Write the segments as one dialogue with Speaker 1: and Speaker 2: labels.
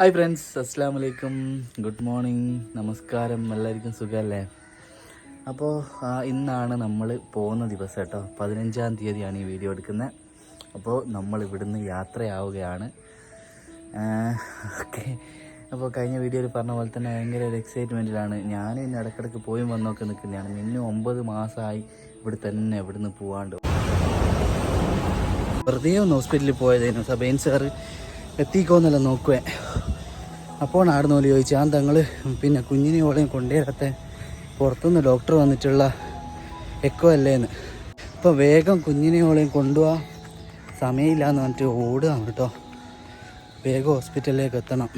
Speaker 1: Hi friends അസ്സാം വലൈക്കും good morning നമസ്കാരം. എല്ലാവർക്കും സുഖമല്ലേ? അപ്പോൾ ഇന്നാണ് നമ്മൾ പോകുന്ന ദിവസം കേട്ടോ. പതിനഞ്ചാം തീയതിയാണ് ഈ വീഡിയോ എടുക്കുന്നത്. അപ്പോൾ നമ്മൾ ഇവിടുന്ന് യാത്രയാവുകയാണ്. ഓക്കെ. അപ്പോൾ കഴിഞ്ഞ വീഡിയോയിൽ പറഞ്ഞ പോലെ തന്നെ ഭയങ്കര ഒരു എക്സൈറ്റ്മെന്റിലാണ് ഞാൻ ഇന്ന് ഇടയ്ക്കിടയ്ക്ക് പോയി വന്നൊക്കെ നിൽക്കുന്നതാണ്. ഇന്നും ഒമ്പത് മാസമായി ഇവിടെ തന്നെ ഇവിടുന്ന് പോവാണ്ട്. വെറുതെ ഒന്ന് ഹോസ്പിറ്റലിൽ പോയതായിരുന്നു സബൈൻ എത്തിക്കോന്നല്ല നോക്കുവേ. അപ്പോൾ ആടുന്ന പോലെ ചോദിച്ചു ആ തങ്ങൾ പിന്നെ കുഞ്ഞിനെ ഓളെയും കൊണ്ടുവരാത്ത പുറത്തുനിന്ന് ഡോക്ടർ വന്നിട്ടുള്ള എക്കോ അല്ലേന്ന്. അപ്പോൾ വേഗം കുഞ്ഞിനെ ഓളെയും കൊണ്ടുപോകാൻ സമയമില്ല എന്ന് പറഞ്ഞിട്ട് ഓടുകയാണ് കേട്ടോ. വേഗം ഹോസ്പിറ്റലിലേക്ക് എത്തണം.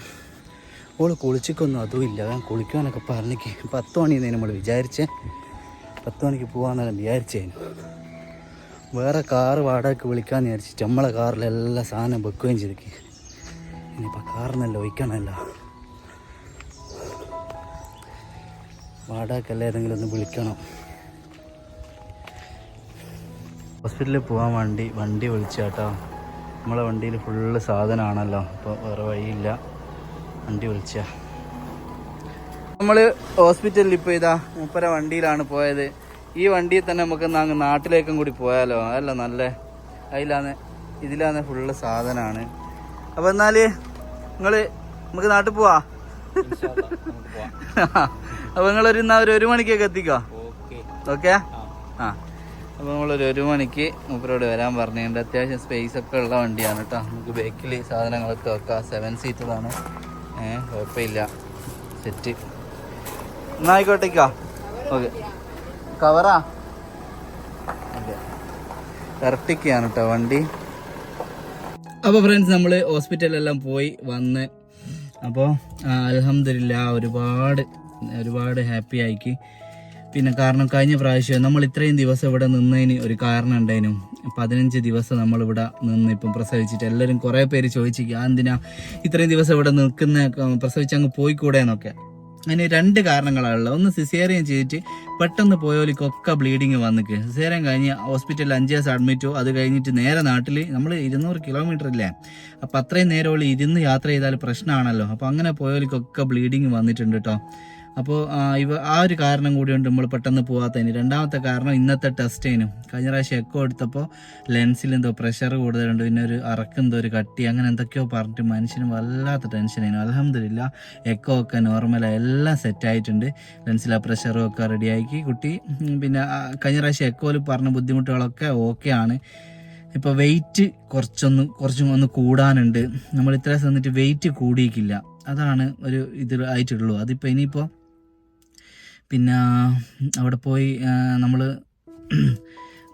Speaker 1: ഓൾ കുളിച്ചിക്കൊന്നും അതും ഇല്ല. ഞാൻ കുളിക്കുവാനൊക്കെ പറഞ്ഞിക്ക് പത്ത് മണിന്ന് നമ്മൾ വിചാരിച്ചേ. പത്ത് മണിക്ക് പോകാമെന്നാണ് വിചാരിച്ചേനു വേറെ കാറ് വാടകയ്ക്ക് വിളിക്കാമെന്ന് വിചാരിച്ചിട്ട് നമ്മളെ കാറിലെല്ലാം സാധനം വെക്കുകയും ചെയ്തിക്ക് ഇനിയിപ്പോൾ കാറിനല്ല ഒഴിക്കണമല്ലോ? വാടകക്കല്ല ഏതെങ്കിലും ഒന്ന് വിളിക്കണം. ഹോസ്പിറ്റലിൽ പോകാൻ വണ്ടി വണ്ടി വിളിച്ചാട്ടോ നമ്മളെ വണ്ടിയിൽ ഫുള്ള് സാധനമാണല്ലോ. അപ്പോൾ വേറെ വഴിയില്ല. വണ്ടി വിളിച്ച. നമ്മൾ ഹോസ്പിറ്റലിൽ ഇപ്പോൾ ഇതാ മുപ്പര വണ്ടിയിലാണ് പോയത്. ഈ വണ്ടിയിൽ തന്നെ നമുക്ക് അങ്ങ് നാട്ടിലേക്കും കൂടി പോയാലോ? അതല്ല നല്ല? അതിലാന്ന് ഇതിലാന്ന് ഫുള്ള് സാധനമാണ്. അപ്പോൾ എന്നാൽ നിങ്ങൾ നമുക്ക് നാട്ടിൽ പോവാ? അപ്പോൾ നിങ്ങളൊരു ഒരു ഒരു മണിക്കൊക്കെ എത്തിക്കോ? ഓക്കെ? ആ. അപ്പോൾ നമ്മളൊരു ഒരു മണിക്ക് മൂപ്പരോട് വരാൻ പറഞ്ഞിട്ടുണ്ട് അത്യാവശ്യം സ്പേസ് ഒക്കെ ഉള്ള വണ്ടിയാണ് കേട്ടോ നമുക്ക് ബാക്കിൽ സാധനങ്ങളൊക്കെ വെക്കാം. സെവൻ സീറ്ററാണ് ഏഹ് കുഴപ്പമില്ല. സെറ്റ് എന്നാ ആയിക്കോട്ടേക്കാ? ഓക്കെ. കവറാ കറക്റ്റിക്കാണ് കേട്ടോ വണ്ടി. അപ്പോൾ ഫ്രണ്ട്സ് നമ്മൾ ഹോസ്പിറ്റലെല്ലാം പോയി വന്ന് അപ്പോൾ അലഹമില്ല ഒരുപാട് ഒരുപാട് ഹാപ്പി ആയിക്കി. പിന്നെ കാരണം കഴിഞ്ഞ പ്രാവശ്യം നമ്മൾ ഇത്രയും ദിവസം ഇവിടെ നിന്നതിന് ഒരു കാരണം ഉണ്ടായിരുന്നു പതിനഞ്ച് ദിവസം നമ്മൾ ഇവിടെ നിന്ന് ഇപ്പം പ്രസവിച്ചിട്ട് എല്ലാവരും കുറേ പേര് ചോദിച്ചിരിക്കുക "ആ, എന്തിനാ ഇത്രയും ദിവസം ഇവിടെ നിൽക്കുന്ന? പ്രസവിച്ച് അങ്ങ് പോയിക്കൂടെ? എന്നൊക്കെ. അതിന് രണ്ട് കാരണങ്ങളാണുള്ളത് ഒന്ന് സിസേറിയൻ ചെയ്തിട്ട് പെട്ടെന്ന് പോയോലിക്കൊക്കെ ബ്ലീഡിങ് വന്നിക്ക്. സിസേറിയൻ കഴിഞ്ഞ് ഹോസ്പിറ്റലിൽ അഞ്ച് ദിവസം അഡ്മിറ്റോ അത് കഴിഞ്ഞിട്ട് നേരെ നാട്ടിൽ നമ്മൾ ഇരുന്നൂറ് കിലോമീറ്റർ ഇല്ലേ? അപ്പം അത്രയും നേരം ഇരുന്ന് യാത്ര ചെയ്താൽ പ്രശ്നമാണല്ലോ. അപ്പം അങ്ങനെ പോയോലിക്കൊക്കെ ബ്ലീഡിങ് വന്നിട്ടുണ്ട് കേട്ടോ അപ്പോൾ ഇവ ആ ഒരു കാരണം കൂടിയുണ്ട് നമ്മൾ പെട്ടെന്ന് പോകാത്തതിന് രണ്ടാമത്തെ കാരണം ഇന്നത്തെ ടെസ്റ്റിനും കഴിഞ്ഞ പ്രാവശ്യം എക്കോ എടുത്തപ്പോൾ ലെൻസിൽ എന്തോ പ്രഷർ കൂടുതലുണ്ട് പിന്നെ ഒരു അറക്കെന്തോ ഒരു കട്ടി അങ്ങനെ എന്തൊക്കെയോ പറഞ്ഞിട്ട് മനുഷ്യന് വല്ലാത്ത ടെൻഷനായിരുന്നു അലഹമില്ല എക്കോ ഒക്കെ നോർമലായി എല്ലാം സെറ്റായിട്ടുണ്ട് ലെൻസിൽ ആ പ്രഷറും ഒക്കെ റെഡിയാക്കി കുട്ടി പിന്നെ കഴിഞ്ഞ പ്രാവശ്യം എക്കോയിൽ പറഞ്ഞ ബുദ്ധിമുട്ടുകളൊക്കെ ഓക്കെ ആണ്. ഇപ്പോൾ വെയിറ്റ് കുറച്ചൊന്ന് കുറച്ചും ഒന്ന് കൂടാനുണ്ട്. നമ്മൾ ഇത്ര വെയിറ്റ് കൂടിയിക്കില്ല അതാണ് ഒരു ഇത് ആയിട്ടുള്ളൂ. അതിപ്പോൾ ഇനിയിപ്പോൾ പിന്നെ അവിടെ പോയി നമ്മൾ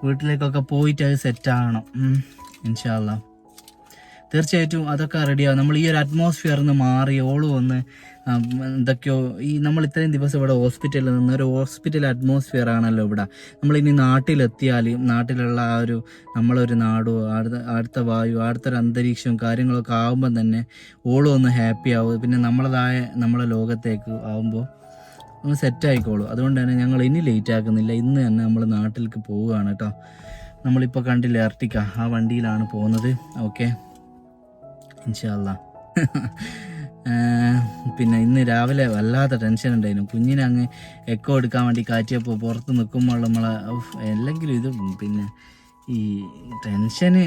Speaker 1: വീട്ടിലേക്കൊക്കെ പോയിട്ട് അത് സെറ്റാകണം ഇൻഷാല്ല തീർച്ചയായിട്ടും അതൊക്കെ റെഡിയാവും നമ്മൾ ഈ ഒരു അറ്റ്മോസ്ഫിയറിൽ നിന്ന് മാറി ഓൾ വന്ന് എന്തൊക്കെയോ ഈ നമ്മൾ ഇത്രയും ദിവസം ഇവിടെ ഹോസ്പിറ്റലിൽ നിന്ന് ഒരു ഹോസ്പിറ്റൽ അറ്റ്മോസ്ഫിയർ ആണല്ലോ ഇവിടെ. ഇനി നാട്ടിലെത്തിയാൽ നാട്ടിലുള്ള ആ ഒരു നമ്മളൊരു നാടോ അടുത്ത അടുത്ത വായു അടുത്തൊരു അന്തരീക്ഷവും കാര്യങ്ങളൊക്കെ ആകുമ്പോൾ തന്നെ ഓളും ഒന്ന് ഹാപ്പി ആവും. പിന്നെ നമ്മളതായ നമ്മളെ ലോകത്തേക്ക് ആവുമ്പോൾ ഒന്ന് സെറ്റ് ആയിക്കോളൂ അതുകൊണ്ട് തന്നെ ഞങ്ങൾ ഇനി ലേറ്റ് ആക്കുന്നില്ല. ഇന്ന് തന്നെ നമ്മൾ നാട്ടിലേക്ക് പോവുകയാണ് കേട്ടോ. നമ്മളിപ്പോൾ കണ്ടില്ല എർട്ടിക്ക ആ വണ്ടിയിലാണ് പോകുന്നത്. ഓക്കെ ഇൻഷാല്ല പിന്നെ ഇന്ന് രാവിലെ വല്ലാത്ത ടെൻഷൻ ഉണ്ടായിരുന്നു. കുഞ്ഞിനെ അങ്ങ് എക്കോ എടുക്കാൻ വേണ്ടി കാറ്റിയപ്പോൾ പുറത്ത് നിൽക്കുമ്പോൾ നമ്മളെ അല്ലെങ്കിലും ഇത് പിന്നെ ഈ ടെൻഷന്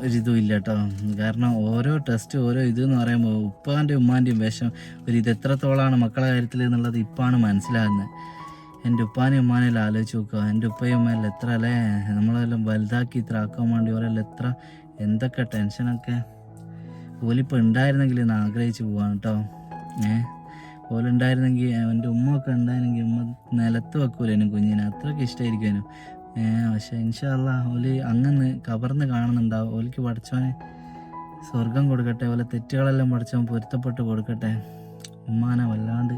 Speaker 1: ഒരിതും ഇല്ല കേട്ടോ കാരണം ഓരോ ടെസ്റ്റ് ഓരോ ഇതെന്ന് പറയുമ്പോൾ ഉപ്പാന്റെയും ഉമ്മാന്റെയും വിഷം ഒരു ഇത് എത്രത്തോളമാണ് മക്കളെ കാര്യത്തിൽ എന്നുള്ളത് ഇപ്പാണ് മനസ്സിലാകുന്നത് എന്റെ ഉപ്പാനെയും ഉമ്മാനെല്ലാം ആലോചിച്ച് നോക്കുക എന്റെ ഉപ്പയും ഉമ്മയെല്ലാം എത്ര അല്ലേ? നമ്മളെല്ലാം വലുതാക്കി ഇത്ര ആക്കാൻ വേണ്ടി ഓരെല്ലാം എത്ര എന്തൊക്കെ ടെൻഷനൊക്കെ. ഓലിപ്പോൾ ഉണ്ടായിരുന്നെങ്കിൽ ഒന്ന് ആഗ്രഹിച്ച് പോവാണ് കേട്ടോ ഏ? ഓലുണ്ടായിരുന്നെങ്കിൽ എന്റെ ഉമ്മ ഒക്കെ ഉണ്ടായിരുന്നെങ്കിൽ ഉമ്മ നിലത്ത് വെക്കൂലേനും കുഞ്ഞിനെ. അത്രയ്ക്ക് ഇഷ്ടമായിരിക്കുമേനും പക്ഷെ ഇൻഷാല്ല ഓൽ അങ്ങനെ കവർന്ന് കാണുന്നുണ്ടാവും. ഓലിക്ക് പഠിച്ചോനെ സ്വർഗം കൊടുക്കട്ടെ ഓലെ തെറ്റുകളെല്ലാം പഠിച്ചവൻ പൊരുത്തപ്പെട്ട് കൊടുക്കട്ടെ. ഉമ്മാനെ വല്ലാണ്ട്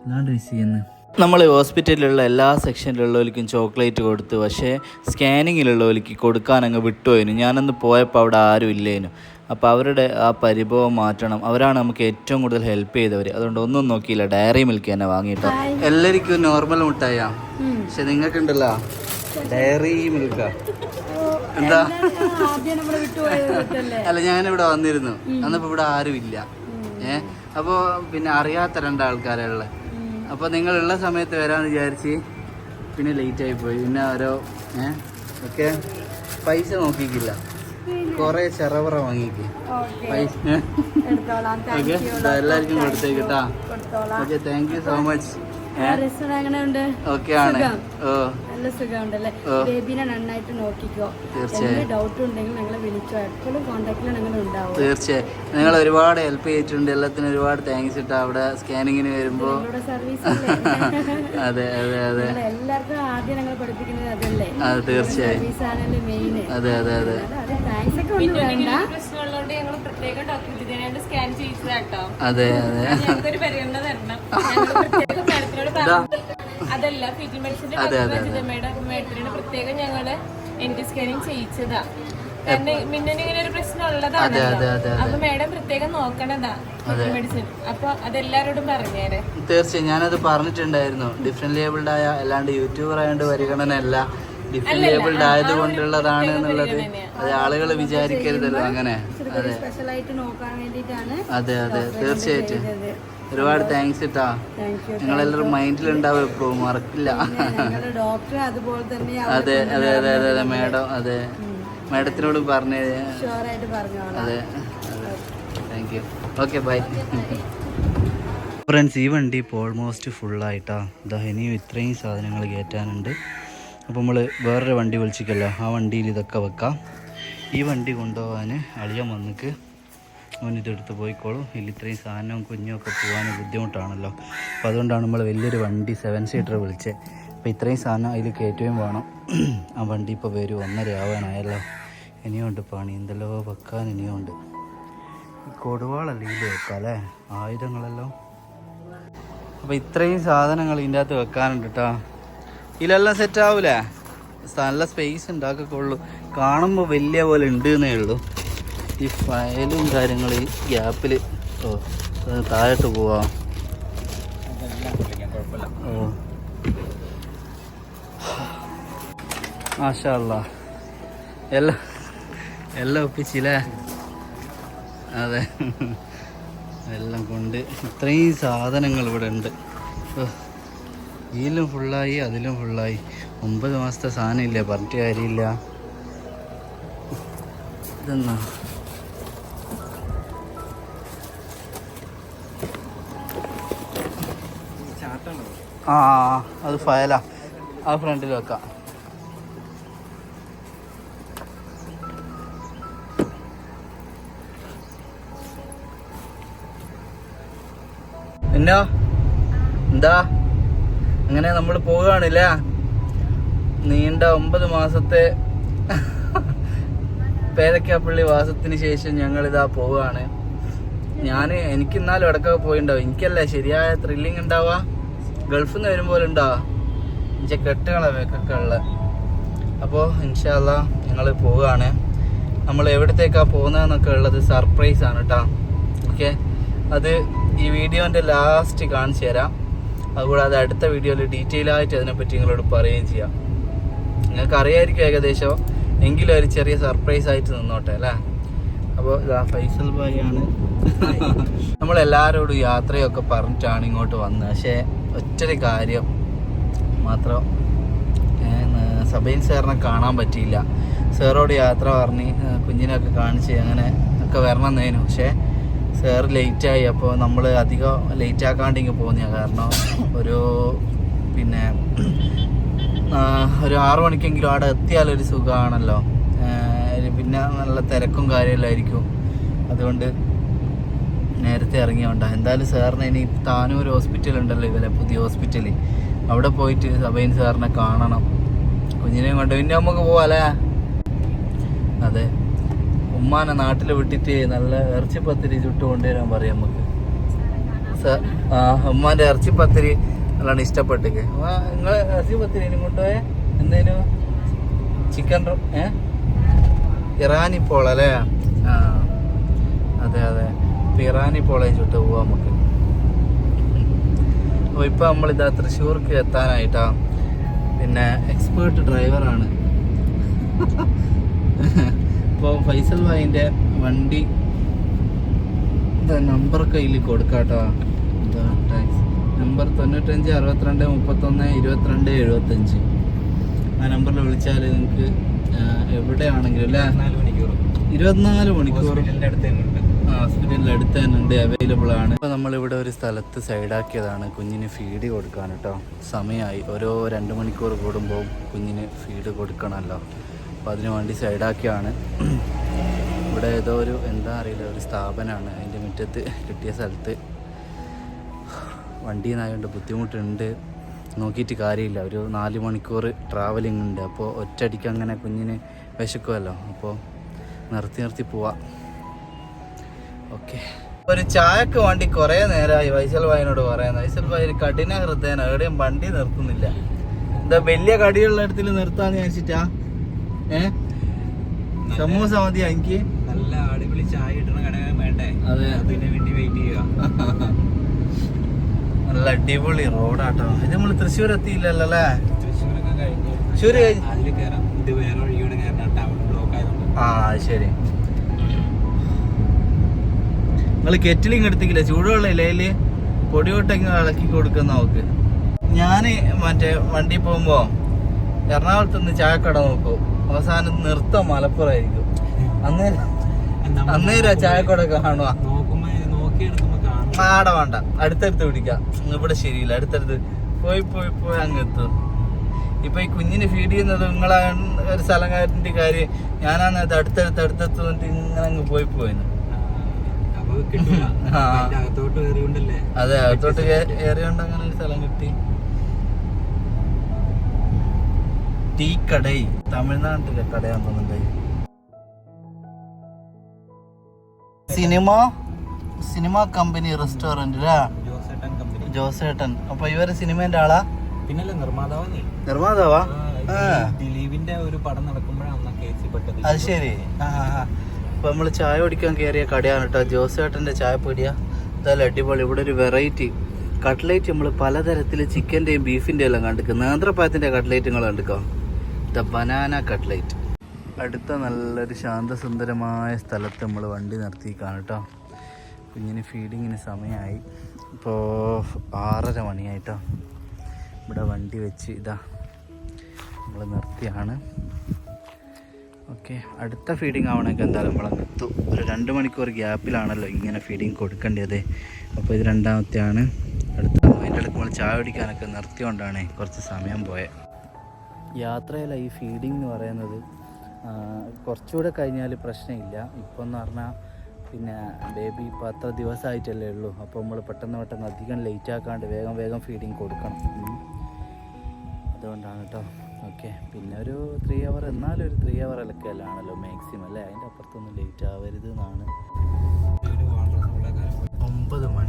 Speaker 1: വല്ലാണ്ട് മിസ് ചെയ്യുന്നു. നമ്മൾ ഹോസ്പിറ്റലിലുള്ള എല്ലാ സെക്ഷനിലുള്ളവർക്കും ചോക്ലേറ്റ് കൊടുത്തു പക്ഷേ സ്കാനിങ്ങിലുള്ളവർക്ക് കൊടുക്കാൻ അങ്ങ് വിട്ടുപോയിന്. ഞാനന്ന് പോയപ്പോൾ അവിടെ ആരും ഇല്ലേനു. അപ്പോൾ അവരുടെ ആ പരിഭവം മാറ്റണം. അവരാണ് നമുക്ക് ഏറ്റവും കൂടുതൽ ഹെൽപ്പ് ചെയ്തവർ അതുകൊണ്ട് ഒന്നും നോക്കിയില്ല. ഡയറി മിൽക്ക് തന്നെ വാങ്ങിയിട്ടോ? എല്ലാവർക്കും നോർമൽ മുട്ടായ പക്ഷെ നിങ്ങൾക്ക് ഉണ്ടല്ലോ ഡയറി മിൽക്ക എന്താ? അല്ല ഞാനിവിടെ വന്നിരുന്നു. അന്നപ്പോ ഇവിടെ ആരും ഇല്ല. ഏ? അപ്പോ പിന്നെ അറിയാത്ത രണ്ടാൾക്കാരുള്ള നിങ്ങൾ നിങ്ങളുള്ള സമയത്ത് വരാന്ന് വിചാരിച്ച് പിന്നെ ലേറ്റ് ആയി പോയി. പിന്നെ ഓരോ ഏ? ഒക്കെ പൈസ നോക്കിക്കില്ല കൊറേ ചെറവറ വാങ്ങിക്ക് പൈസ ഓക്കെ? എല്ലാവർക്കും കൊടുത്തേക്ക് കേട്ടാ okay thank you so much okay ആണ്. ഓ.
Speaker 2: നല്ല സുഖമുണ്ടല്ലേ. ബേബിനെ നന്നായിട്ട് നോക്കിക്കോ.
Speaker 1: തീർച്ചയായും.
Speaker 2: ഡൗട്ട് ഉണ്ടെങ്കിൽ ഞങ്ങളെ വിളിച്ചോ. എപ്പോഴും കോണ്ടാക്ടിൽ ഞങ്ങൾ ഉണ്ടാവും.
Speaker 1: തീർച്ചയായും. നിങ്ങൾ ഒരുപാട് ഹെൽപ്പ് ചെയ്തിട്ടുണ്ട്. എല്ലാത്തിനും ഒരുപാട് താങ്ക്സ് ഇട്ടാ അവിടെ സ്കാനിങ്ങിന് വരുമ്പോൾ
Speaker 2: നിങ്ങളുടെ സർവീസ് അല്ലേ?
Speaker 1: അതെ അതെ അതെ.
Speaker 2: എല്ലാവർക്കും ആദ്യം ഞങ്ങൾ പഠിപ്പിക്കുന്നത് അതല്ലേ?
Speaker 1: അതെ തീർച്ചയായും. അതെ അതെ അതെ.
Speaker 2: അതെ
Speaker 1: അതെ.
Speaker 3: അതല്ല ഫീറ്റൽ മെഡിസിന്റെ പ്രത്യേകം ഞങ്ങൾ എന്റി സ്കാനിങ് ചെയ്യിച്ചതാ. കാരണം മിന്നിന് ഇങ്ങനെ ഒരു പ്രശ്നം
Speaker 1: അതെ
Speaker 3: അപ്പൊ മേഡം പ്രത്യേകം നോക്കണതാ മെഡിസിൻ അപ്പൊ അതെല്ലാരോടും പറഞ്ഞേരെ.
Speaker 1: തീർച്ചയായും ഞാനത് പറഞ്ഞിട്ടുണ്ടായിരുന്നു. ഡിഫറെന്റ് ലേബിൾഡ് ആയ അല്ലാണ്ട് യൂട്യൂബർ ആയതുകൊണ്ട് പരിഗണന അല്ല ഡിഫറെന്റ് ആയത് ആയതുകൊണ്ടുള്ളതാണ് എന്നുള്ളത്. അത് ആളുകൾ വിചാരിക്കരുതല്ലോ അങ്ങനെ. അതെ. അതെ അതെ. തീർച്ചയായിട്ടും. ഒരുപാട് താങ്ക്സ് ഇട്ടാ നിങ്ങളെല്ലാവരും മൈൻഡിലുണ്ടാവും എപ്പോഴും മറക്കില്ല. അതെ അതെ അതെ അതെ അതെ മാഡം അതെ. മാഡത്തിനോട് പറഞ്ഞേ. അതെ അതെ. Thank you okay bye friends ഈ വണ്ടി ഇപ്പോൾ ഓൾമോസ്റ്റ് ഫുള്ളായിട്ടാ ഇതാ ഇനിയും ഇത്രയും സാധനങ്ങൾ കയറ്റാനുണ്ട്. അപ്പോൾ നമ്മൾ വേറൊരു വണ്ടി വിളിച്ചിക്കല്ലോ ആ വണ്ടിയിൽ ഇതൊക്കെ വെക്കാം. ഈ വണ്ടി കൊണ്ടുപോകാൻ അളിയൻ വന്നിക്ക് അവൻ ഇതെടുത്ത് പോയിക്കോളും. ഇതിൽ ഇത്രയും സാധനവും കുഞ്ഞും ഒക്കെ പോകാൻ ബുദ്ധിമുട്ടാണല്ലോ. അപ്പോൾ അതുകൊണ്ടാണ് നമ്മൾ വലിയൊരു വണ്ടി സെവൻ സീറ്റർ വിളിച്ചത് അപ്പോൾ ഇത്രയും സാധനം അതിൽ കയറ്റുകയും വേണം. ആ വണ്ടി ഇപ്പോൾ വരും ഒന്നര ആവാനായല്ലോ. ഇനിയുണ്ട് പണി. എന്തെല്ലോ വെക്കാൻ ഇനിയുണ്ട്. ഈ കൊടുവാളല്ലേ ഇതിൽ വെക്കാം അല്ലേ? ആയുധങ്ങളെല്ലാം. അപ്പോൾ ഇത്രയും സാധനങ്ങൾ ഇതിന്റെ അകത്ത് വെക്കാനുണ്ട് കേട്ടോ ഇതിലെല്ലാം സെറ്റ് ആവൂലേ? നല്ല സ്പേസ് ഉണ്ടാക്കൊള്ളൂ കാണുമ്പോൾ വലിയ പോലെ ഉണ്ട് എന്നേ ഉള്ളൂ. ഈ ഫയലും കാര്യങ്ങളും ഈ ഗ്യാപ്പിൽ ഓ താഴോട്ട് പോവാം. ഓ. മാഷല്ല എല്ലാം എല്ലാം ഒപ്പിച്ചില്ലേ? അതെ. എല്ലാം കൊണ്ട് ഇത്രയും സാധനങ്ങൾ ഇവിടെ ഉണ്ട്. ഓ, ഇതിലും ഫുള്ളായി അതിലും ഫുള്ളായി ഒമ്പത് മാസത്തെ സാധനം ഇല്ല പറഞ്ഞിട്ട് കാര്യമില്ല. ഇതെന്നാ? ആ, അത് ഫയലാ. ആ ഫ്രണ്ടിൽ വെക്കാം. എന്നാ എന്താ? അങ്ങനെ നമ്മൾ പോവുകയാണില്ല? നീണ്ട ഒമ്പത് മാസത്തെ പേരക്കാപ്പള്ളി വാസത്തിന് ശേഷം ഞങ്ങൾ ഇതാ പോവുകയാണ്. ഞാൻ എനിക്ക് ഇന്നാലും ഇടക്കൊക്കെ പോയിണ്ടാവും. എനിക്കല്ലേ ശരിയായ ത്രില്ലിങ് ഉണ്ടാവാ ഗൾഫിൽ നിന്ന് വരുമ്പോൾ ഉണ്ടാവുക എനിക്ക് കെട്ടുകളെ വേക്കൊക്കെ ഉള്ള. അപ്പോൾ ഇൻഷാല്ല ഞങ്ങൾ പോവുകയാണ്. നമ്മൾ എവിടത്തേക്കാ പോകുന്നതെന്നൊക്കെ ഉള്ളത് സർപ്രൈസ് ആണ് കേട്ടോ ഓക്കെ അത് ഈ വീഡിയോന്റെ ലാസ്റ്റ് കാണിച്ചു തരാം. അതുകൂടാതെ അടുത്ത വീഡിയോയിൽ ഡീറ്റെയിൽ ആയിട്ട് അതിനെപ്പറ്റി നിങ്ങളോട് പറയുകയും ചെയ്യാം. നിങ്ങൾക്ക് അറിയായിരിക്കും ഏകദേശം. എങ്കിലും ഒരു ചെറിയ സർപ്രൈസ് ആയിട്ട് നിന്നോട്ടെ അല്ലേ? അപ്പോൾ ഇതാ ഫൈസൽ ഭായി ആണ് നമ്മളെല്ലാവരോടും യാത്രയൊക്കെ പറഞ്ഞിട്ടാണ് ഇങ്ങോട്ട് വന്നത്. പക്ഷേ ഒറ്റൊരു കാര്യം മാത്രം സബൈൻ സാറിനെ കാണാൻ പറ്റിയില്ല. സാറോട് യാത്ര പറഞ്ഞ് കുഞ്ഞിനെയൊക്കെ കാണിച്ച് അങ്ങനെ ഒക്കെ വരണം എന്നതിനു പക്ഷേ സാർ ലേറ്റായി അപ്പോൾ നമ്മൾ അധികം ലേറ്റ് ആക്കാണ്ട് ഇങ്ങ് പോകുന്ന കാരണം ഒരു പിന്നെ ഒരു ആറു മണിക്കെങ്കിലും അവിടെ എത്തിയാലൊരു സുഖമാണല്ലോ പിന്നെ നല്ല തിരക്കും കാര്യമെല്ലായിരിക്കും അതുകൊണ്ട് നേരത്തെ ഇറങ്ങിയോണ്ട. എന്തായാലും സാറിന് ഇനി താനൂർ ഹോസ്പിറ്റൽ ഉണ്ടല്ലോ ഇവരെ പുതിയ ഹോസ്പിറ്റലിൽ അവിടെ പോയിട്ട് സബൈൻ സാറിനെ കാണണം. കുഞ്ഞിനെയും കൊണ്ട്. പിന്നെ നമുക്ക് പോവാല്ലേ അതെ. ഉമ്മാനെ നാട്ടിൽ വിട്ടിട്ട് നല്ല ഇറച്ചിപ്പത്തിരി ചുട്ട് കൊണ്ടുവരാൻ പറയും നമുക്ക്. സ- ഇറച്ചി ഉമ്മാന്റെ ഇറച്ചിപ്പത്തിരി നല്ലോണം ഇഷ്ടപ്പെട്ടേക്ക്. നിങ്ങൾ ഇറച്ചിപ്പത്തിരി കൊണ്ടുപോയ? എന്തേനു? ചിക്കൻ ഏ? ഇറാനി പോള അല്ലേ? ആ അതെ അതെ. ഇപ്പൊ ഇറാനി പോളയും ചുട്ട് പോവാം നമുക്ക്. അപ്പോൾ ഇപ്പൊ നമ്മളിതാ തൃശ്ശൂർക്ക് എത്താനായിട്ടാ. പിന്നെ എക്സ്പേർട്ട് ഡ്രൈവറാണ് ഇപ്പോൾ ഫൈസൽ ഭായിന്റെ വണ്ടി നമ്പർ കയ്യിൽ കൊടുക്കാട്ടോ. എന്താ ടാക്സ് നമ്പർ തൊണ്ണൂറ്റഞ്ച് അറുപത്തിരണ്ട് മുപ്പത്തൊന്ന് ഇരുപത്തിരണ്ട് എഴുപത്തഞ്ച് ആ നമ്പറിൽ വിളിച്ചാൽ നിങ്ങൾക്ക് എവിടെയാണെങ്കിലും അല്ലേ? ഇരുപത്തിനാല് മണിക്കൂർ
Speaker 4: ഹോസ്പിറ്റലിന്റെ അടുത്ത് തന്നെ ഉണ്ട്.
Speaker 1: ഹോസ്പിറ്റലിന്റെ അടുത്ത് തന്നെ ഉണ്ട് അവൈലബിൾ ആണ്. ഇപ്പോൾ നമ്മളിവിടെ ഒരു സ്ഥലത്ത് സൈഡാക്കിയതാണ് കുഞ്ഞിന് ഫീഡ് കൊടുക്കാൻ കേട്ടോ സമയമായി ഓരോ രണ്ട് മണിക്കൂർ കൂടുമ്പോൾ കുഞ്ഞിന് ഫീഡ് കൊടുക്കണമല്ലോ അപ്പോൾ അതിന് വേണ്ടി സൈഡാക്കിയാണ്. ഇവിടെ ഏതോ ഒരു എന്താ അറിയില്ല ഒരു സ്ഥാപനമാണ്. അതിന്റെ മുറ്റത്ത് കിട്ടിയ സ്ഥലത്ത് വണ്ടിയിൽ നിന്നായതുകൊണ്ട് ബുദ്ധിമുട്ടുണ്ട്. നോക്കിയിട്ട് കാര്യമില്ല. ഒരു നാല് മണിക്കൂർ ട്രാവലിംഗ് ഉണ്ട്. അപ്പോൾ ഒറ്റയടിക്ക് അങ്ങനെ കുഞ്ഞിന് വിശക്കുമല്ലോ അപ്പോൾ നിർത്തി നിർത്തി പോവാം. ഓക്കെ. ഒരു ചായക്ക് വേണ്ടി കുറേ നേരമായി വൈസൽ ഭായിനോട് പറയുന്നത് വൈസൽ ഭായി ഒരു കഠിന ഹൃദയനാണ്. എവിടെയും വണ്ടി നിർത്തുന്നില്ല. എന്താ വലിയ കടിയുള്ള ഇടത്തിൽ നിർത്താന്ന് വിചാരിച്ചിട്ടാ? ഏ? സമൂസ മതിയാ എനിക്ക്?
Speaker 4: നല്ല അടിപൊളി ചായ കിട്ടണ കട വേണ്ടേ?
Speaker 1: അതെ.
Speaker 4: അതിന് വേണ്ടി വെയിറ്റ് ചെയ്യുക
Speaker 1: നല്ല അടിപൊളി റോഡാട്ടോ. ഇത് നമ്മൾ തൃശ്ശൂർ എത്തിയില്ലല്ലോ അല്ലേ?
Speaker 4: തൃശ്ശൂരൊക്കെ കഴിഞ്ഞ്.
Speaker 1: കഴിഞ്ഞ്
Speaker 4: അതിൽ കയറാം. ഇത് വേറെ വഴിയോടെ കയറണം ടൗൺ ബ്ലോക്ക് ആയതുകൊണ്ട്.
Speaker 1: ആ ശരി. നിങ്ങൾ കെറ്റിലിങ് എടുത്തിക്കില്ല? ചൂടുവെള്ളം ഇല്ലേ പൊടിയോട്ടങ്ങ് ഇളക്കി കൊടുക്കുന്ന നോക്ക് ഞാൻ മറ്റേ വണ്ടി പോകുമ്പോ എറണാകുളത്ത് നിന്ന് ചായക്കട നോക്കും. അവസാനം നിർത്തം മലപ്പുറമായിരിക്കും. അന്നേരം അന്നേരം ആ ചായക്കട കാണുക. ആടെ വേണ്ട. അടുത്തടുത്ത് പിടിക്കാം ഇവിടെ ശരിയില്ല. അടുത്തടുത്ത് പോയി പോയി പോയി അങ്ങ് എത്തും. ഇപ്പൊ ഈ കുഞ്ഞിന് ഫീഡ് ചെയ്യുന്നത് നിങ്ങളെ ഒരു സ്ഥലക്കാരന്റെ കാര്യം. ഞാനാണ് അത് അടുത്തടുത്ത് അടുത്തടുത്ത് വന്നിട്ട് ഇങ്ങനെ അങ്ങ് പോയി പോയിന് അതെ അകത്തോട്ട് കയറിയോണ്ട് അങ്ങനെ ഒരു സ്ഥലം കിട്ടി. ടീ കടൈ തമിഴ്നാട്ടിലെ കടയാന്ന് തോന്നുന്നുണ്ട്. Cinema? Cinema company restaurant
Speaker 4: Josettan
Speaker 1: അപ്പൊ ഇവർ സിനിമേന്റെ ആളാ?
Speaker 4: പിന്നല്ല നിർമ്മാതാവ്? നീ
Speaker 1: നിർമ്മാതാവാ.
Speaker 4: ദിലീപിന്റെ ഒരു പടം നടക്കുമ്പോഴാണ്
Speaker 1: അത് ശരി. അപ്പൊ നമ്മൾ ചായ കുടിക്കാൻ കയറിയ കടയാണ് കേട്ടോ ജോസേട്ടന്റെ ചായപ്പൊടിയാ. ഇതല്ല അടിപൊളി. ഇവിടെ ഒരു വെറൈറ്റി. കട്ട്ലേറ്റ് നമ്മൾ പലതരത്തിൽ ചിക്കന്റെയും ബീഫിന്റെയും എല്ലാം കണ്ടിക്കും നേന്ത്രപ്പഴത്തിന്റെ കട്ട്ലേറ്റ് നിങ്ങൾ കണ്ടിക്കോ ദ ബനാന കട്ട്ലേറ്റ്. അടുത്ത നല്ലൊരു ശാന്തസുന്ദരമായ സ്ഥലത്ത് നമ്മൾ വണ്ടി നിർത്തിക്കാണ് കേട്ടോ. കുഞ്ഞിന് ഫീഡിങ്ങിന് സമയമായി. ഇപ്പോൾ ആറര മണിയായിട്ടോ. ഇവിടെ വണ്ടി വെച്ച് ഇതാ നമ്മൾ നിർത്തിയാണ്. ഓക്കെ അടുത്ത ഫീഡിങ് ആവണമെങ്കിൽ എന്തായാലും നമ്മളെ നിർത്തും. ഒരു രണ്ട് മണിക്കൂർ ഗ്യാപ്പിലാണല്ലോ ഇങ്ങനെ ഫീഡിങ് കൊടുക്കേണ്ടത്. അപ്പോൾ ഇത് രണ്ടാമത്തെയാണ്. അടുത്ത അതിന്റെ ഇടയ്ക്ക് നമ്മൾ ചായ കുടിക്കാനൊക്കെ നിർത്തിയോണ്ടാണ് കുറച്ച് സമയം പോയത് യാത്രയില ഈ ഫീഡിങ് എന്ന് പറയുന്നത്. കുറച്ചുകൂടെ കഴിഞ്ഞാൽ പ്രശ്നമില്ല. ഇപ്പോൾ എന്ന് പറഞ്ഞാൽ പിന്നെ ബേബി ഇപ്പോൾ അത്ര ദിവസമായിട്ടല്ലേ ഉള്ളൂ. അപ്പോൾ നമ്മൾ പെട്ടെന്ന് പെട്ടെന്ന് അധികം ലേറ്റ് ആക്കാണ്ട് വേഗം വേഗം ഫീഡിങ് കൊടുക്കണം. അതുകൊണ്ടാണ് കേട്ടോ ഓക്കെ പിന്നെ ഒരു ത്രീ അവർ എന്നാലും ഒരു ത്രീ അവർ അല്ലല്ലോ മാക്സിമം അല്ലേ? അതിന്റെ അപ്പുറത്തൊന്നും ലേറ്റ് ആവരുത് എന്നാണ്. ഒമ്പത് മണിയായെല്ലാം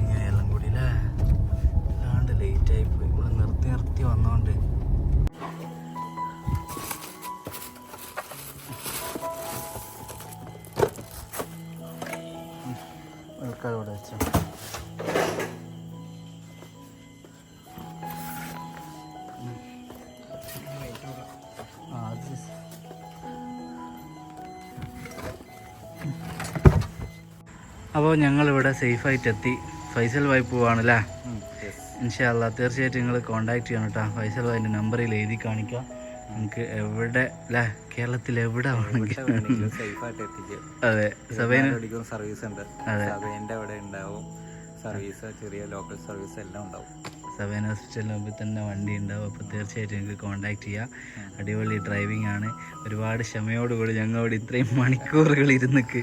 Speaker 1: അപ്പോൾ ഞങ്ങളിവിടെ സേഫായിട്ട് എത്തി ഫൈസൽ ഭായി പോവാണല്ലേ? ഇൻഷാല്ല തീർച്ചയായിട്ടും നിങ്ങൾ കോൺടാക്ട് ചെയ്യണം കേട്ടോ. ഫൈസൽ ഭായിന്റെ നമ്പറിൽ എഴുതി കാണിക്കാം. നമുക്ക് എവിടെ അല്ലേ? കേരളത്തിൽ എവിടെ വേണമെങ്കിലും.
Speaker 4: എത്തിക്കും.
Speaker 1: അതെ.
Speaker 4: സർവീസ് ഉണ്ട്.
Speaker 1: അതെ.
Speaker 4: അവിടെ ഉണ്ടാവും. സർവീസ് ചെറിയ ലോക്കൽ സർവീസ് എല്ലാം ഉണ്ടാവും.
Speaker 1: സഭേൻ ഹോസ്പിറ്റലിന് മുമ്പിൽ തന്നെ വണ്ടി ഉണ്ടാവും. അപ്പോൾ തീർച്ചയായിട്ടും എനിക്ക് കോൺടാക്ട് ചെയ്യാം. അടിപൊളി ഡ്രൈവിംഗ് ആണ്. ഒരുപാട് ക്ഷമയോടുകൂടി ഞങ്ങളോട് ഇത്രയും മണിക്കൂറുകൾ ഇരുന്നിക്ക്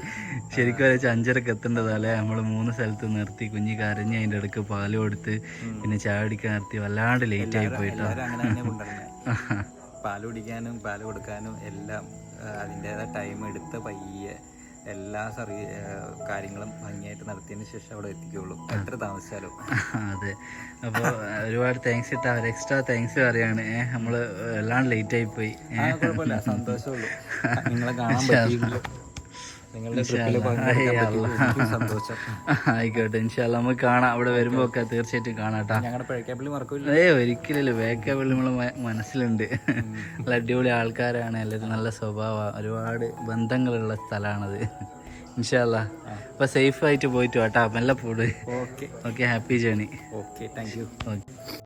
Speaker 1: ശരിക്കും വെച്ചാൽ അഞ്ചരക്ക് എത്തേണ്ടതല്ലേ നമ്മൾ മൂന്ന് സ്ഥലത്ത് നിർത്തി കുഞ്ഞി കരഞ്ഞ് അതിന്റെ ഇടയ്ക്ക് പാൽ കൊടുത്ത് പിന്നെ ചായ കുടിക്കാൻ നിർത്തി. വല്ലാണ്ട് ലേറ്റ് ആയി പോയിട്ടോ.
Speaker 4: പാൽ കുടിക്കാനും പാൽ കൊടുക്കാനും എല്ലാം അതിന്റെതായ ടൈം എടുത്ത് പയ്യെ എല്ലാ സർവീ കാര്യങ്ങളും ഭംഗിയായിട്ട് നടത്തിയതിന് ശേഷം അവിടെ എത്തിക്കുള്ളൂ. എത്ര താമസിച്ചാലും.
Speaker 1: അതെ. അപ്പോൾ ഒരുപാട് താങ്ക്സ് ഇട്ട് അവർ എക്സ്ട്രാ താങ്ക്സ് പറയാണ്. നമ്മൾ എല്ലാം ലേറ്റ് ആയി പോയി.
Speaker 4: സന്തോഷമുള്ളൂ നിങ്ങളെ കാണാൻ പറ്റിയെങ്കിലും നിങ്ങളുടെ ട്രിപ്പിൽ സന്തോഷം.
Speaker 1: ആയിക്കോട്ടെ ഇൻഷാല്ല നമുക്ക് കാണാം. അവിടെ വരുമ്പോ ഒക്കെ തീർച്ചയായിട്ടും
Speaker 4: കാണാട്ടാ
Speaker 1: ഏ ഒരിക്കലും വേക്കപ്പള്ളി നമ്മളെ മനസ്സിലുണ്ട്. നല്ല അടിപൊളി ആൾക്കാരാണ്. എല്ലാവരും നല്ല സ്വഭാവ. ഒരുപാട് ബന്ധങ്ങളുള്ള സ്ഥലമാണത് ഇൻഷാല്ല അപ്പൊ സേഫ് ആയിട്ട് പോയിട്ട് വാട്ടാ മെല്ലെ പോട്.
Speaker 4: Okay.
Speaker 1: Okay happy journey
Speaker 4: okay thank you
Speaker 1: okay.